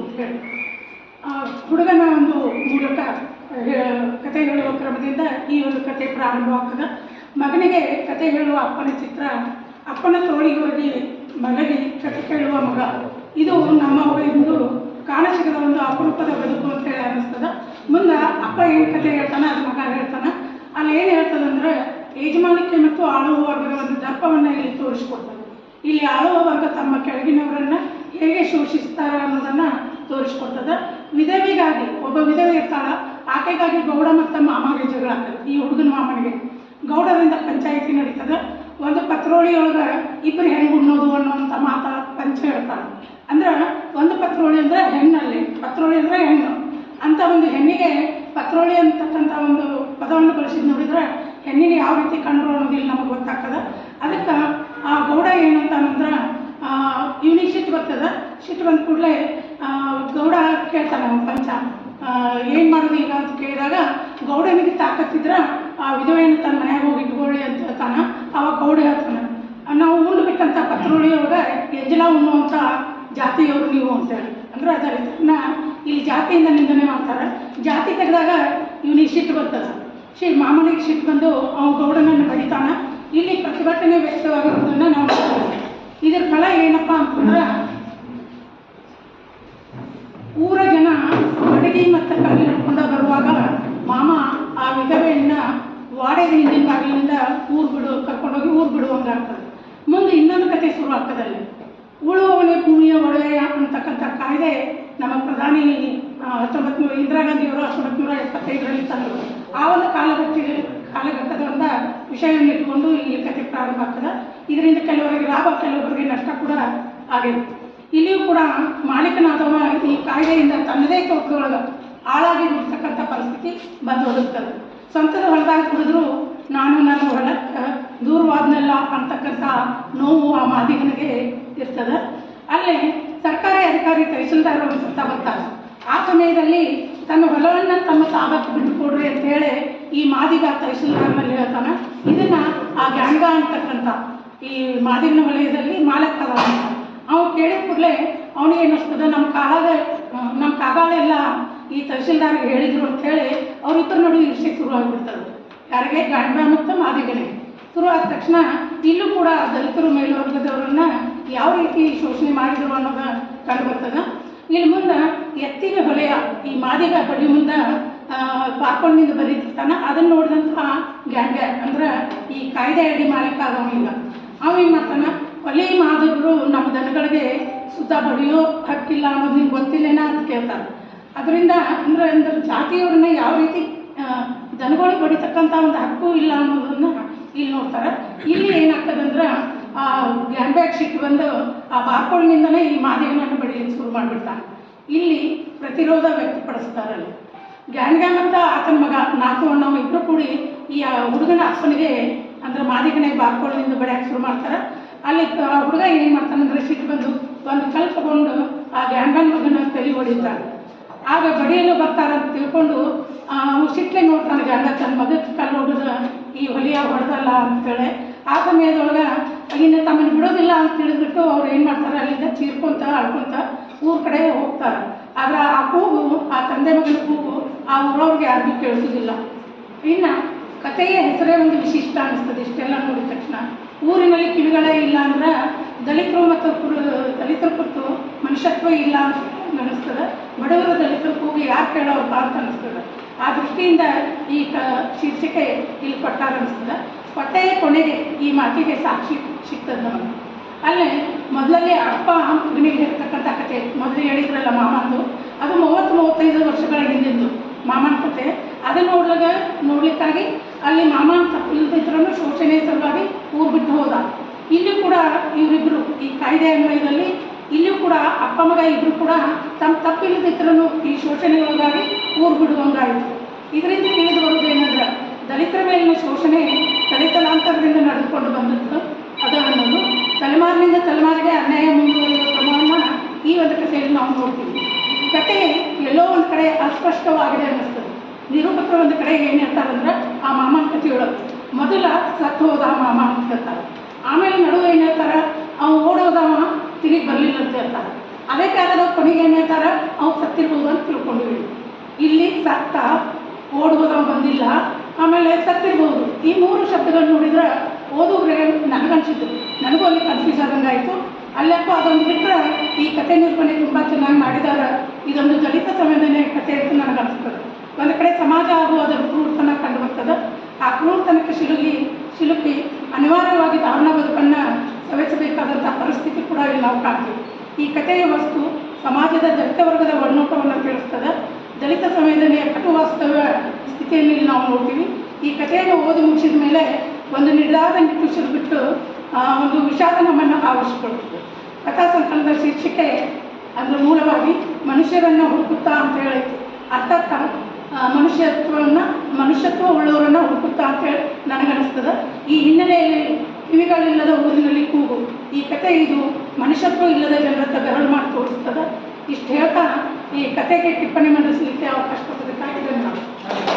ಅಂತ ಹೇಳಿ ಆ ಹುಡುಗನ ಒಂದು ಮೂಲಕ ಕತೆ ಹೇಳುವ ಕ್ರಮದಿಂದ ಈ ಒಂದು ಕತೆ ಪ್ರಾರಂಭವಾಗ್ತದೆ ಮಗನಿಗೆ ಕತೆ ಹೇಳುವ ಅಪ್ಪನ ಚಿತ್ರ, ಅಪ್ಪನ ತೋಳಿಗೆ ಹೋಗಿ ಮಗನಿಗೆ ಕತೆ ಕೇಳುವ ಮಗ. ಇದು ನಮ್ಮ ಒಂದು ಕಾಣಸಿಗದ ಒಂದು ಅಪರೂಪದ ಬದುಕು ಅಂತ ಹೇಳಿ ಅನ್ನಿಸ್ತದೆ. ಮುಂದೆ ಅಪ್ಪ ಏನು ಕತೆ ಹೇಳ್ತಾನೆ ಅದು ಮಗ ಹೇಳ್ತಾನೆ. ಅಲ್ಲಿ ಏನು ಹೇಳ್ತದಂದ್ರೆ ಯಜಮಾನಿಕೆ ಮತ್ತು ಆಳುವ ವರ್ಗದ ಒಂದು ದರ್ಪವನ್ನು ಇಲ್ಲಿ ತೋರಿಸ್ಕೊಡ್ತಾರೆ ಇಲ್ಲಿ ಆಳುವ ವರ್ಗ ತಮ್ಮ ಕೆಳಗಿನವರನ್ನು ಹೇಗೆ ಶೋಷಿಸ್ತಾರೆ ಅನ್ನೋದನ್ನು ತೋರಿಸ್ಕೊಡ್ತದೆ. ವಿಧವಿಗಾಗಿ, ಒಬ್ಬ ವಿಧವೆ ಇರ್ತಾಳ, ಆಕೆಗಾಗಿ ಗೌಡ ಮತ್ತು ಮಾಮಗೆ ಜಗಳ ಆಗ್ತದೆ, ಈ ಹುಡುಗನ ಮಾಮನಿಗೆ. ಗೌಡರಿಂದ ಪಂಚಾಯಿತಿ ನಡೀತದೆ. ಒಂದು ಪತ್ರೋಳಿ ಒಳಗೆ ಇಬ್ಬರು ಹೆಣ್ಣು ಉಣ್ಣೋದು ಅನ್ನೋವಂಥ ಮಾತ ಪಂಚ ಹೇಳ್ತಾಳೆ. ಅಂದ್ರೆ ಒಂದು ಪತ್ರೋಳಿ ಅಂದ್ರೆ ಹೆಣ್ಣಲ್ಲಿ, ಪತ್ರೋಳಿ ಅಂದ್ರೆ ಹೆಣ್ಣು. ಅಂತ ಒಂದು ಹೆಣ್ಣಿಗೆ ಪತ್ರೋಳಿ ಅಂತಕ್ಕಂಥ ಒಂದು ಪದವನ್ನು ಬಳಸಿದ್ ನೋಡಿದ್ರೆ ಹೆಣ್ಣಿಗೆ ಯಾವ ರೀತಿ ಕಂಡ್ರು ಅನ್ನೋದಿಲ್ಲ ನಮಗೆ ಗೊತ್ತಾಗ್ತದೆ. ಅದಕ್ಕೆ ಆ ಗೌಡ ಏನಂತ ಅಂದ್ರೆ ಇವನಿಗೆ ಸಿಟ್ಟು ಬರ್ತದೆ? ಸಿಟ್ಟು ಬಂದ ಕೂಡಲೇ ಗೌಡ ಕೇಳ್ತಾನೆ ಅವನು ಪಂಚ. ಏನು ಮಾಡೋದು ಈಗ ಅಂತ ಕೇಳಿದಾಗ ಗೌಡನಿಗೆ ತಾಕತ್ತಿದ್ರ ಆ ವಿಧವೆಯನ್ನು ತನ್ನ ಮನೆಯಾಗ ಹೋಗಿ ಇಟ್ಕೊಳ್ಳಿ ಅಂತ ಹೇಳ್ತಾನ. ಅವಾಗ ಗೌಡ ಹೇಳ್ತಾನೆ, ನಾವು ಪತ್ರೋಳಿ ಒಳಗೆ ಎಜ್ಜಲ ಉಣ್ಣುವಂಥ ಜಾತಿಯವರು ನೀವು ಅಂತೇಳಿ ಅಂದ್ರೆ ಅದನ್ನ ಇಲ್ಲಿ ಜಾತಿಯಿಂದ ನಿಂದನೆ ಮಾಡ್ತಾರೆ. ಜಾತಿ ತೆಗೆದಾಗ ಇವನಿಗೆ ಸಿಟ್ಟು ಬರ್ತದೆ. ಶಿ, ಮಾಮನಿಗೆ ಸಿಟ್ಟು ಬಂದು ಅವನು ಗೌಡನನ್ನು ಬರಿತಾನೆ ಇಲ್ಲಿ ಪ್ರತಿಭಟನೆ ವ್ಯಕ್ತವಾಗಿರೋದನ್ನ ನಾವು ಏನಪ್ಪಾ ಅಂತಂದ್ರೆ, ಊರ ಜನ ಅಡಿಗೆ ಮತ್ತು ಕಲ್ಲಿ ಹಿಡ್ಕೊಂಡ ಬರುವಾಗ ಮಾಮ ಆ ವಿಧವೆಯನ್ನ ವಾಡೆ ಹಿಂದಿನ ಬಾಗಿಲಿಂದ ಊರು ಬಿಡು, ಕರ್ಕೊಂಡೋಗಿ ಊರು ಬಿಡುವಂಗಾಗ್ತದೆ ಮುಂದೆ ಇನ್ನೊಂದು ಕತೆ ಶುರು ಆಗ್ತದೆ ಅಲ್ಲಿ. ಉಳುವವನೇ ಭೂಮಿಯ ಒಡೆಯ ಅಂತಕ್ಕಂಥ ಕಾಯ್ದೆ ನಮ್ಮ ಪ್ರಧಾನಿ ಹತ್ತೊಂಬತ್ತು ನೂರ ಇಂದಿರಾ ಗಾಂಧಿಯವರು ಹತ್ತೊಂಬತ್ತು ನೂರ ಎಪ್ಪತ್ತೈದರಲ್ಲಿ ತಂದರು. ಆ ಒಂದು ಕಾಲಘಟ್ಟ ಕಾಲಘಟ್ಟದ ಒಂದು ವಿಷಯವನ್ನು ಇಟ್ಕೊಂಡು ಈ ಕಥೆ ಪ್ರಾರಂಭ ಆಗ್ತದೆ. ಇದರಿಂದ ಕೆಲವರಿಗೆ ಲಾಭ, ಕೆಲವರಿಗೆ ನಷ್ಟ ಕೂಡ ಆಗಿದೆ ಇಲ್ಲಿಯೂ ಕೂಡ ಮಾಲೀಕನಾದವ ಈ ಕಾಯಿಲೆಯಿಂದ ತನ್ನದೇ ತೋಟದೊಳಗೆ ಹಾಳಾಗಿ ಬಿಡ್ತಕ್ಕಂಥ ಪರಿಸ್ಥಿತಿ ಬಂದು ಒದಗ್ತದೆ ಸ್ವಂತದ ಹೊಲದಾಗ ಕುಡಿದ್ರು, ನಾನು ನನ್ನ ಹೊಲಕ್ಕೆ ದೂರವಾದ್ನೆಲ್ಲ ಅಂತಕ್ಕಂಥ ನೋವು ಆ ಮಾದಿಗನಿಗೆ ಇರ್ತದೆ. ಅಲ್ಲೇ ಸರ್ಕಾರಿ ಅಧಿಕಾರಿ ತಹಸೀಲ್ದಾರ್ ಸುತ್ತ ಬರ್ತಾರೆ. ಆ ಸಮಯದಲ್ಲಿ ತನ್ನ ಹೊಲವನ್ನು ತಮ್ಮ ತಾಬಕ್ಕೆ ಬಿಟ್ಟುಕೊಡ್ರಿ ಅಂತ ಹೇಳಿ ಈ ಮಾದಿಗ ತಹಸೀಲ್ದಾರ್ನಲ್ಲಿ ಹೇಳ್ತಾನೆ. ಇದನ್ನ ಆ ಗ್ಯಾಂಗ ಅಂತಕ್ಕಂಥ ಈ ಮಾದಿನ ವಲಯದಲ್ಲಿ ಮಾಲಕ್ ಅದ ಅಂತ. ಅವ ಕೇಳಿದ ಕೂಡಲೇ ಅವನಿಗೆ ಏನಿಸ್ತದೆ ನಮ್ಮ ಕಾಲಾಗ ನಮ್ಮ ಕಾಗಾಳೆಲ್ಲ ಈ ತಹಸೀಲ್ದಾರ್ಗೆ ಹೇಳಿದ್ರು ಅಂತ ಹೇಳಿ ಅವ್ರಿಬ್ಬರ ನಡುವೆ ಇರ್ಸೆ ಶುರು ಆಗಿಬಿಡ್ತಾರೆ ಯಾರಿಗೆ? ಗಾಂಡ ಮತ್ತು ಮಾದಿಗಳಿಗೆ ಶುರು ಆದ ತಕ್ಷಣ ಇಲ್ಲೂ ಕೂಡ ದಲಿತರು ಮೇಲ್ವರ್ಗದವರನ್ನ ಯಾವ ರೀತಿ ಶೋಷಣೆ ಮಾಡಿದ್ರು ಅನ್ನೋದು ಕಂಡು ಬರ್ತದೆ. ಮುಂದೆ ಎತ್ತಿಗೆ ಹೊಲೆಯ ಈ ಮಾದಿಗ ಬಡಿ ಮುಂದೆ ಪಾರ್ಕೊಂಡಿಂದ ಬರೀತಿರ್ತಾನ ಅದನ್ನು ನೋಡಿದಂತಹ ಗ್ಯಾಂಗ, ಅಂದ್ರ ಈ ಕಾಯ್ದೆ ಅಡಿ ಮಾಲೀಕ ಇಲ್ಲ ಅವ ಏನು ಮಾಡ್ತಾನ, ಒಲೆ ಮಾದವರು ನಮ್ಮ ದನಗಳಿಗೆ ಸುತ್ತ ಬಡಿಯೋ ಹಕ್ಕಿಲ್ಲ ಅನ್ನೋದು ನಿಮ್ಗೆ ಗೊತ್ತಿಲ್ಲೇನ ಅಂತ ಕೇಳ್ತಾರೆ ಅದರಿಂದ ಅಂದ್ರೆ ಅಂದ್ರ ಜಾತಿಯವ್ರನ್ನ ಯಾವ ರೀತಿ ದನಗಳಿಗೆ ಬಡಿತಕ್ಕಂಥ ಒಂದು ಹಕ್ಕು ಇಲ್ಲ ಅನ್ನೋದನ್ನ ಇಲ್ಲಿ ನೋಡ್ತಾರೆ. ಇಲ್ಲಿ ಏನಾಗ್ತದಂದ್ರ ಆ ಗ್ಯಾಂಬ್ಯಾಗ್ ಸಿಕ್ಕಿ ಬಂದು ಆ ಬಾರ್ಕೋಳ್ನಿಂದನೇ ಈ ಮಾದೇವನನ್ನು ಬಡಿಲಿಕ್ಕೆ ಶುರು ಮಾಡಿಬಿಡ್ತಾನೆ. ಇಲ್ಲಿ ಪ್ರತಿರೋಧ ವ್ಯಕ್ತಪಡಿಸ್ತಾರಲ್ಲಿ. ಗ್ಯಾನ್ಗಾ ಮತ್ತು ಆತನ ಮಗ ನಾಲ್ಕು ಅಣ್ಣ ಇಬ್ಬರು ಕೂಡಿ ಈ ಹುಡುಗನ ಅಪ್ಪನಿಗೆ ಅಂದ್ರೆ ಮಾದಿಗನೇ ಬಾರ್ಕೋಳಿನಿಂದ ಬಡಿಯಕ್ಕೆ ಶುರು ಮಾಡ್ತಾರೆ. ಅಲ್ಲಿ ಹುಡುಗ ಏನು ಮಾಡ್ತಾನೆ ಅಂದ್ರೆ ಸಿಟ್ಟು ಬಂದು ಒಂದು ಕಲ್ ತಗೊಂಡು ಆ ಗ್ಯಾಂಗನ ಮಗನ ತಲೆ ಹೊಡಿತಾನೆ ಆಗ ಬಡಿಯಲು ಬರ್ತಾರೆ ಅಂತ ತಿಳ್ಕೊಂಡು ಸಿಟ್ಲೆ ನೋಡ್ತಾನೆ ಗಂಡ ತನ್ನ ಮಗಕ್ಕೆ ಕಲ್ ಹೊಡೆದ ಈ ಹೊಲಿಯ ಹೊಡೆದಲ್ಲ ಅಂತೇಳಿ. ಆ ಸಮಯದೊಳಗೆ ಇನ್ನು ತಮ್ಮನ್ನು ಬಿಡೋದಿಲ್ಲ ಅಂತ ತಿಳಿದ್ಬಿಟ್ಟು ಅವ್ರು ಏನು ಮಾಡ್ತಾರೆ, ಅಲ್ಲಿಂದ ಚೀರ್ಕೊಂತ, ಅಳ್ಕೊಂತ ಊರ ಕಡೆ ಹೋಗ್ತಾರೆ. ಆದ್ರೆ ಆ ಕೂಗು, ಆ ತಂದೆ ಮಗನ ಕೂಗು, ಆ ಊರವ್ರಿಗೆ ಯಾರಿಗೂ ಕೇಳಿಸೋದಿಲ್ಲ. ಇನ್ನು ಕಥೆಯ ಹೆಸರೇ ಒಂದು ವಿಶಿಷ್ಟ ಅನಿಸ್ತದೆ, ಇಷ್ಟೆಲ್ಲ ನೋಡಿದ ತಕ್ಷಣ. ಊರಿನಲ್ಲಿ ಕಿವಿಗಳೇ ಇಲ್ಲ ಅಂದ್ರೆ ದಲಿತರು ಮತ್ತು ದಲಿತರ ಕುರಿತು ಮನುಷ್ಯತ್ವ ಇಲ್ಲ ಅಂತ ಅನಿಸ್ತದೆ ಬಡವರು ದಲಿತರ ಕೂಗು ಯಾರು ಕೇಳೋರಪ್ಪ ಅಂತ ಅನ್ನಿಸ್ತದೆ. ಆ ದೃಷ್ಟಿಯಿಂದ ಈ ಕ, ಶೀರ್ಷಿಕೆ ಇಲ್ಲಿ ಕೊಟ್ಟಾರ ಅನ್ನಿಸ್ತದೆ. ಕೊಟ್ಟೆಯ ಕೊನೆಗೆ ಈ ಮಾತಿಗೆ ಸಾಕ್ಷಿ ಸಿಗ್ತದೆ ನಮಗೆ. ಅಲ್ಲೇ ಮೊದಲಲ್ಲಿ ಅಪ್ಪ ಮಗನಿಗೆ ಹೇಳ್ತಕ್ಕಂಥ ಕತೆ. ಮೊದಲು ಹೇಳಿದ್ರಲ್ಲ ಮಾಮಂದು. ಅದು ಮೂವತ್ತು, ಮೂವತ್ತೈದು ವರ್ಷಗಳ ಹಿಂದಿಂದು ಮಾಮನ ಕತೆ. ಅದನ್ನು ನೋಡ್ಲಾಗ ನೋಡ್ಲಿಕ್ಕಾಗಿ ಅಲ್ಲಿ ಮಾಮ ತಪ್ಪಿಲ್ದಿದ್ರೂ ಶೋಷಣೆ ಸಲುವಾಗಿ ಊರು ಬಿಟ್ಟು ಹೋದ. ಇಲ್ಲಿ ಕೂಡ ಇವರಿಬ್ಬರು ಈ ಕಾಯ್ದೆ ಅನ್ವಯದಲ್ಲಿ ಇಲ್ಲಿಯೂ ಕೂಡ ಅಪ್ಪ ಮಗ ಇಬ್ಬರು ಕೂಡ ತಮ್ಮ ತಪ್ಪಿಲ್ಲದಿದ್ರೂ ಈ ಶೋಷಣೆಗೊಳಗಾಗಿ ಊರು ಬಿಡುವಂಗಾಯಿತು. ಇದರಿಂದ ತಿಳಿದು ಬರುವುದೇನೆಂದ್ರೆ ದಲಿತರ ಮೇಲಿನ ಶೋಷಣೆ ದಲಿತಲಾಂತರದಿಂದ ನಡೆದುಕೊಂಡು ಬಂದದ್ದು. ಅದು ಅನ್ನೋದು ತಲೆಮಾರಿನಿಂದ ತಲೆಮಾರಿಗೆ ಅನ್ಯಾಯ ಮುಂದುವರಿಯುವ ಕ್ರಮವನ್ನು ಈ ಒಂದು ಕಥೆಯಲ್ಲಿ ನಾವು ನೋಡ್ತೀವಿ. ಕತೆ ಎಲ್ಲೋ ಒಂದು ಕಡೆ ಅಸ್ಪಷ್ಟವಾಗಿದೆ ಅನ್ನಿಸ್ತದೆ. ನಿರೂಪಕರು ಒಂದು ಕಡೆ ಏನು ಹೇಳ್ತಾರಂದ್ರೆ ಆ ಮಾಮನ ಕಥೆಯೊಳಗೆ ಮೊದಲ ಸತ್ತು ಹೋದ ಮಾಮ ಅಂತ ಹೇಳ್ತಾರೆ. ಆಮೇಲೆ ನಡುವೆ ಏನು ಹೇಳ್ತಾರೆ? ಅವ್ನು ಓಡೋದವ ತಿರುಗಿ ಬರಲಿಲ್ಲ ಅಂತ ಹೇಳ್ತಾರೆ. ಅದೇ ಕಾಲದ ಕೊನೆಗೆ ಏನು ಹೇಳ್ತಾರೆ? ಅವ್ನು ಸತ್ತಿರ್ಬೋದು ಅಂತ ತಿಳ್ಕೊಂಡಿವಿ ಇಲ್ಲಿ ಸತ್ತ ಓಡುವುದವ ಬಂದಿಲ್ಲ, ಆಮೇಲೆ ಸತ್ತಿರ್ಬೋದು. ಈ ಮೂರು ಶಬ್ದಗಳು ನೋಡಿದ್ರೆ ಓದೋರಿಗೆ ನನಗನ್ಸಿದ್ದು. ನನಗೂ ಅಲ್ಲಿ ಕನ್ಫ್ಯೂಸ್ ಆದಂಗೆ ಆಯಿತು. ಅಲ್ಲಪ್ಪ, ಅದೊಂದು ಬಿಟ್ಟರೆ ಈ ಕತೆ ನಿರೂಪಣೆ ತುಂಬ ಚೆನ್ನಾಗಿ ಮಾಡಿದ್ದಾರೆ ಇದೊಂದು ದಲಿತ ಸಂವೇದನೆ ಕತೆ ಅಂತ ನನಗೆ ಅನಿಸ್ತದೆ ಒಂದು ಕಡೆ ಸಮಾಜ ಹಾಗೂ ಅದರ ಕ್ರೂರ್ತನ ಕಂಡು ಬರ್ತದೆ. ಆ ಕ್ರೂರ್ತನಕ್ಕೆ ಸಿಲುಗಿ ಸಿಲುಕಿ ಅನಿವಾರ್ಯವಾಗಿ ಧಾರಣ ಬದುಕನ್ನು ಸವೆಸಬೇಕಾದಂಥ ಪರಿಸ್ಥಿತಿ ಕೂಡ ಇಲ್ಲಿ ನಾವು ಕಾಣ್ತೀವಿ. ಈ ಕಥೆಯ ವಸ್ತು ಸಮಾಜದ ದಲಿತ ವರ್ಗದ ಒನ್ನೋಟವನ್ನು ತಿಳಿಸ್ತದೆ ದಲಿತ ಸಂವೇದನೆಯ ಕಟು ವಾಸ್ತವ ಇಲ್ಲಿ ನಾವು ನೋಡ್ತೀವಿ. ಈ ಕಥೆಯನ್ನು ಓದಿ ಮುಗಿಸಿದ ಮೇಲೆ ಒಂದು ನಿರ್ಧಾರ ನಿಟ್ಟುಸಿರು ಬಿಟ್ಟು ಒಂದು ವಿಷಾದ ನಮ್ಮನ್ನು ಆವರಿಸಿಕೊಳ್ತದೆ. ಕಥಾ ಸಂಕಲನದ ಶೀರ್ಷಿಕೆ ಅದರ ಮೂಲವಾಗಿ ಮನುಷ್ಯರನ್ನು ಹುಡುಕುತ್ತಾ ಅಂತ ಹೇಳಿ ಅರ್ಥಾತ್ ಆ, ಮನುಷ್ಯತ್ವವನ್ನು ಮನುಷ್ಯತ್ವ ಉಳ್ಳವರನ್ನು ಹುಡುಕುತ್ತಾ ಅಂತೇಳಿ ನನಗನ್ನಿಸ್ತದೆ. ಈ ಹಿನ್ನೆಲೆಯಲ್ಲಿ ಕಿವಿಗಳಿಲ್ಲದ ಊರಿನಲ್ಲಿ ಕೂಗು. ಈ ಕತೆ ಇದು ಮನುಷ್ಯತ್ವ ಇಲ್ಲದ ಜನರತ್ತ ಬೆರಳು ಮಾಡಿ ತೋರಿಸ್ತದೆ. ಇಷ್ಟು ಹೇಳ್ತಾ ಈ ಕತೆಗೆ ಟಿಪ್ಪಣಿ ಮಂಡಿಸಲಿಕ್ಕೆ ಅವಕಾಶ ಕೊಡ್ತದೆ ಧನ್ಯವಾದ.